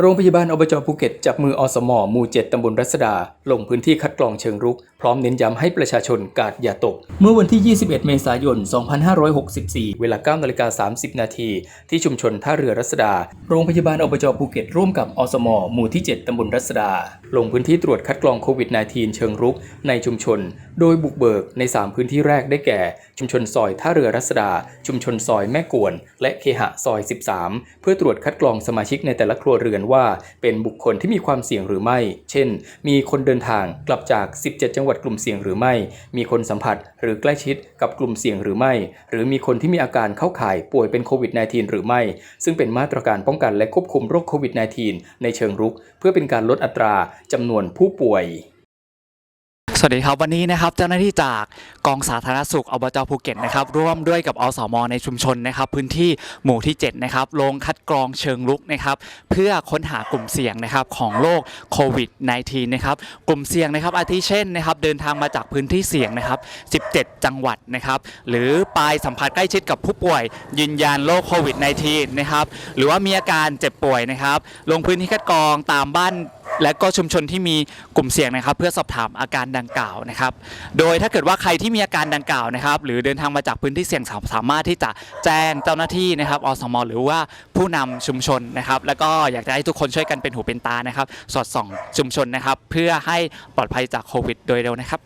โรงพยาบาลอบจภูเก็ตจับมืออสมหมู่7ตำบลรัศดา ลงพื้นที่คัดกรองเชิงรุก พร้อมเน้นย้ำให้ประชาชนกาดอย่าตก เมื่อวันที่ 21 เมษายน 2564 เวลา9นาฬิกา30 นาทีที่ชุมชนท่าเรือรัศดา โรงพยาบาลอบจภูเก็ตร่วมกับอสมหมู่ที่ 7ตำบลรัศดา ลงพื้นที่ตรวจคัดกรองโควิด -19 เชิงรุกในชุมชน โดยบุกเบิกใน 3 พื้นที่แรกได้แก่ ชุมชนซอยท่าเรือรัศดา ชุมชนซอยแม่กวน และเคหะซอย 13 เพื่อตรวจคัดกรองสมาชิกในแต่ละครัวเรือนว่า เป็นบุคคลที่มีความเสี่ยงหรือไม่ เช่น มีคนเดินทางกลับจาก 17 จังหวัดกลุ่มเสี่ยงหรือไม่ มีคนสัมผัสหรือใกล้ชิดกับกลุ่มเสี่ยงหรือไม่ หรือมีคนที่มีอาการเข้าข่ายป่วยเป็นโควิด -19 หรือไม่ ซึ่งเป็นมาตรการป้องกันและควบคุมโรคโควิด -19 ในเชิงรุก เพื่อเป็นการลดอัตราจำนวนผู้ป่วยสวัสดีครับวันนี้นะครับเจ้าหน้าที่จากกองสาธารณสุขอบจภูเก็ตนะครับร่วมด้วยกับอสมในชุมชนนะครับ พื้นที่หมู่ที่7นะครับลงคัดกรองเชิงลุกนะครับเพื่อค้นหากลุ่มเสี่ยงนะครับของโรคโควิด -19 นะครับกลุ่มเสี่ยงนะครับอาทิเช่นนะครับเดินทางมาจากพื้นที่เสี่ยงนะครับ 17 จังหวัดนะครับหรือไปสัมผัสใกล้ชิดกับผู้ป่วย ยืนยันโรคโควิด -19 นะครับหรือว่ามีอาการเจ็บป่วยนะครับลงพื้นที่คัดกรองตามบ้าน และก็ชุมชนที่มีกลุ่มเสี่ยงนะครับ เพื่อสอบถามอาการดังกล่าวนะครับ โดยถ้าเกิดว่าใครที่มีอาการดังกล่าวนะครับ หรือเดินทางมาจากพื้นที่เสี่ยงสามารถที่จะแจ้งเจ้าหน้าที่นะครับอสม หรือว่าผู้นำชุมชนนะครับ แล้วก็อยากจะให้ทุกคนช่วยกันเป็นหูเป็นตานะครับ สอดส่องชุมชนนะครับ เพื่อให้ปลอดภัยจากโควิด โดยเร็วนะครับ